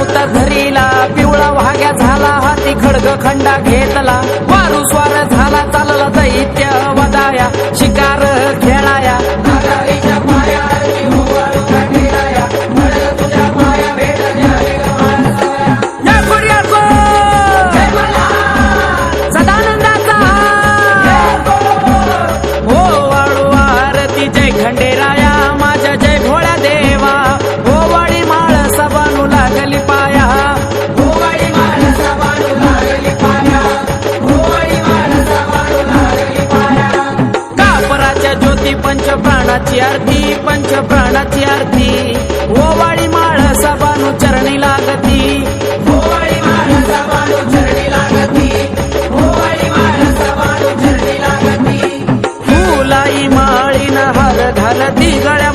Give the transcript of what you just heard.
नव्हता धरीला पिवळा वाघ्या झाला हाती खडग खंडा घेतला. वारू स्वार झाला पंचप्राणाची प्राणाची आरती. पंच प्राणाची आरती हो वाडी माळ सबानू चरणी लागती. फुलाई माळीन हार घालती गळ्यामध्ये हार घालती